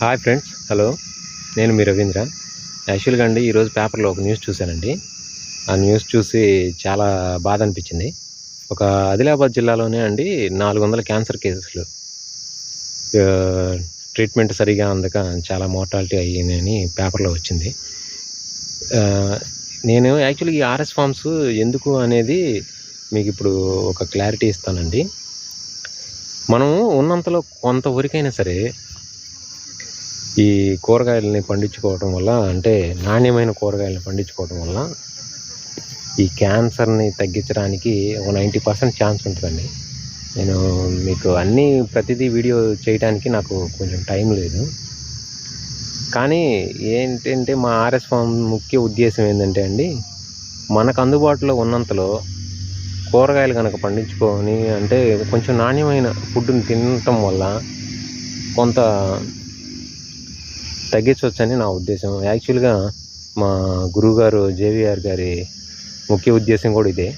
Hi friends hello. నేను మీ రవీంద్ర. యాక్చువల్గా అండి ఈరోజు పేపర్లో ఒక న్యూస్ చూశానండి. ఆ న్యూస్ చూసి చాలా బాధ అనిపించింది. ఒక ఆదిలాబాద్ జిల్లాలోనే అండి నాలుగు వందల క్యాన్సర్ కేసులు ట్రీట్మెంట్ సరిగా అందక చాలా మోర్టాలిటీ అయ్యిందని పేపర్లో వచ్చింది. నేను యాక్చువల్గా ఈ ఆర్ఎస్ ఫార్మ్స్ ఎందుకు అనేది మీకు ఇప్పుడు ఒక క్లారిటీ ఇస్తానండి. మనం ఉన్నంతలో కొంతవరకైనా సరే ఈ కూరగాయలని పండించుకోవటం వల్ల అంటే నాణ్యమైన కూరగాయలను పండించుకోవటం వల్ల ఈ క్యాన్సర్ని తగ్గించడానికి ఒక నైంటీ పర్సెంట్ ఛాన్స్ ఉంటుందండి. నేను మీకు అన్నీ ప్రతిదీ వీడియో చేయడానికి నాకు కొంచెం టైం లేదు. కానీ ఏంటంటే మా ఆర్ఎస్ ఫామ్ ముఖ్య ఉద్దేశం ఏంటంటే అండి మనకు అందుబాటులో ఉన్నంతలో కూరగాయలు కనుక పండించుకొని అంటే కొంచెం నాణ్యమైన ఫుడ్ని తినటం వల్ల కొంత తగ్గించవచ్చని నా ఉద్దేశం. యాక్చువల్గా మా గురువుగారు జేవిఆర్ గారి ముఖ్య ఉద్దేశం కూడా ఇదే.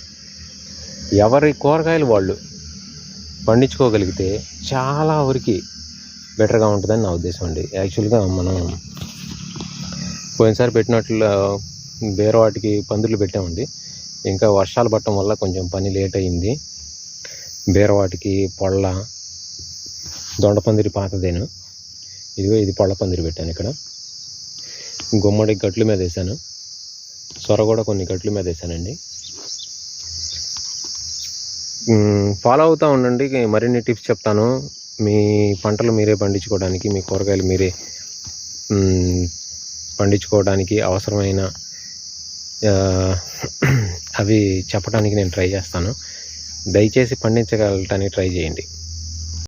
ఎవరి కూరగాయలు వాళ్ళు పండించుకోగలిగితే చాలా వరకు బెటర్గా ఉంటుందని నా ఉద్దేశం అండి. యాక్చువల్గా మనం పోయినసారి పెట్టినట్లు వేరే వాటికి పందులు పెట్టామండి. ఇంకా వర్షాలు పట్టడం వల్ల కొంచెం పని లేట్ అయింది. బీరవాటికి పొళ్ళ దొండపందిరి పాతదేను. ఇదిగో ఇది పళ్ళ పందిరి పెట్టాను ఇక్కడ. గుమ్మడి గట్ల మీద వేసాను. సొర కూడా కొన్ని గట్ల మీద వేసానండి. ఫాలో అవుతూ ఉండండి. మరిన్ని టిప్స్ చెప్తాను. మీ పంటలు మీరే పండించుకోవడానికి మీ కూరగాయలు మీరే పండించుకోవడానికి అవసరమైన అవి చెప్పడానికి నేను ట్రై చేస్తాను. దయచేసి పండించగలటానికి ట్రై చేయండి.